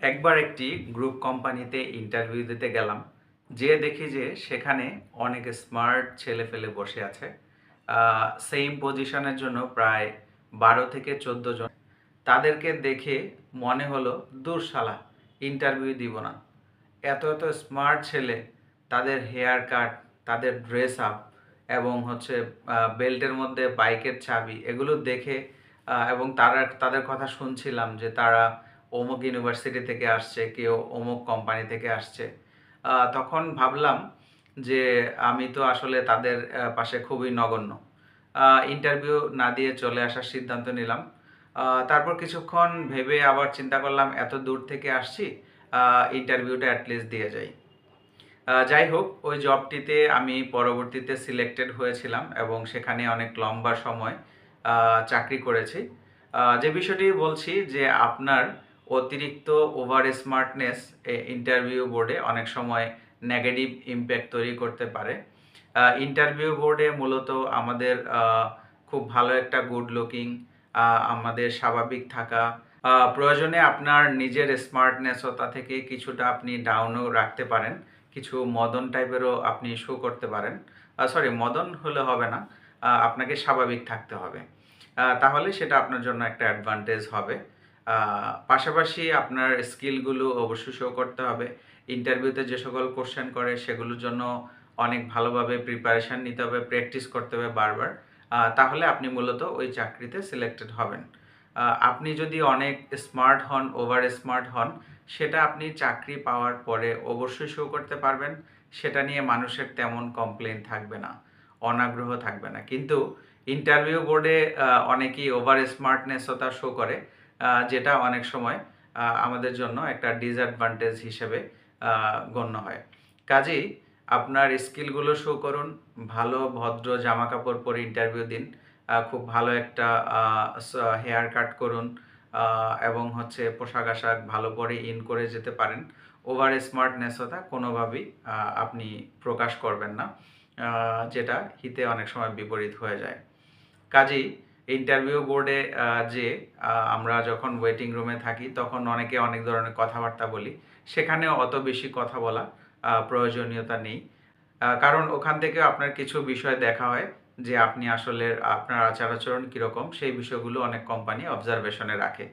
একবার একটি গ্রুপ কোম্পানিতে ইন্টারভিউ দিতে গেলাম। যে দেখি যে সেখানে অনেক স্মার্ট ছেলে ফেলে বসে আছে। সেম পজিশনের জন্য প্রায় বারো থেকে চোদ্দ জন। তাদেরকে দেখে মনে হলো, দূর শালা ইন্টারভিউ দিব না। এত এত স্মার্ট ছেলে, তাদের হেয়ার কাট তাদের ড্রেস আপ এবং হচ্ছে বেল্টের মধ্যে বাইকের চাবি, এগুলো দেখে এবং তারা, তাদের কথা শুনছিলাম যে তারা অমুক ইউনিভার্সিটি থেকে আসছে, কেউ অমুক কোম্পানি থেকে আসছে। তখন ভাবলাম যে আমি তো আসলে তাদের পাশে খুবই নগণ্য। ইন্টারভিউ না দিয়ে চলে আসার সিদ্ধান্ত নিলাম। তারপর কিছুক্ষণ ভেবে আবার চিন্তা করলাম, এত দূর থেকে আসছি ইন্টারভিউটা অ্যাটলিস্ট দিয়ে যাই। যাই হোক, ওই জবটিতে আমি পরবর্তীতে সিলেক্টেড হয়েছিলাম এবং সেখানে অনেক লম্বা সময় চাকরি করেছি। যে বিষয়টি বলছি যে আপনার অতিরিক্ত ওভার স্মার্টনেস ইন্টারভিউ বোর্ডে অনেক সময় নেগেটিভ ইম্প্যাক্ট তৈরি করতে পারে। ইন্টারভিউ বোর্ডে মূলত আমাদের খুব ভালো একটা গুড লুকিং আমাদের স্বাভাবিক থাকা প্রয়োজনে আপনার নিজের স্মার্টনেসতা থেকে কিছুটা আপনি ডাউনও রাখতে পারেন। কিছু মদন টাইপেরও আপনি শো করতে পারেন। সরি মদন হলে হবে না আপনাকে স্বাভাবিক থাকতে হবে। তাহলে সেটা আপনার জন্য একটা অ্যাডভান্টেজ হবে। পাশাপাশি আপনার স্কিলগুলো অবশ্যই শো করতে হবে। ইন্টারভিউতে যে সকল কোশ্চেন করে, সেগুলোর জন্য অনেক ভালোভাবে প্রিপারেশান নিতে হবে প্র্যাকটিস করতে হবে বারবার। তাহলে আপনি মূলত ওই চাকরিতে সিলেক্টেড হবেন। আপনি যদি অনেক স্মার্ট হন ওভার স্মার্ট হন, সেটা আপনি চাকরি পাওয়ার পরে অবশ্যই শো করতে পারবেন। সেটা নিয়ে মানুষের তেমন কমপ্লেন থাকবে না, অনাগ্রহ থাকবে না। কিন্তু ইন্টারভিউ বোর্ডে অনেকেই ওভার স্মার্টনেসতা শো করে। যেটা অনেক সময় আমাদের জন্য একটা ডিসঅ্যাডভান্টেজ হিসেবে গণ্য হয়। কাজেই আপনার স্কিলগুলো শো করুন, ভালো, ভদ্র জামা কাপড় পরে ইন্টারভিউ দিন খুব ভালো একটা হেয়ার কাট করুন এবং হচ্ছে পোশাক আশাক ভালো করে ইন করে যেতে পারেন। ওভার স্মার্টনেসতা কোনোভাবেই আপনি প্রকাশ করবেন না যেটা হিতে অনেক সময় বিপরীত হয়ে যায়। কাজেই ইন্টারভিউ বোর্ডে যে আমরা যখন ওয়েটিং রুমে থাকি, তখন অনেকে অনেক ধরনের কথাবার্তা বলি। সেখানে অত বেশি কথা বলা প্রয়োজনীয়তা নেই। কারণ ওখান থেকে আপনার কিছু বিষয় দেখা হয়, যে আপনি আসলে আপনার আচার আচরণ কীরকম, সেই বিষয়গুলো অনেক কোম্পানি অবজারভেশনে রাখে।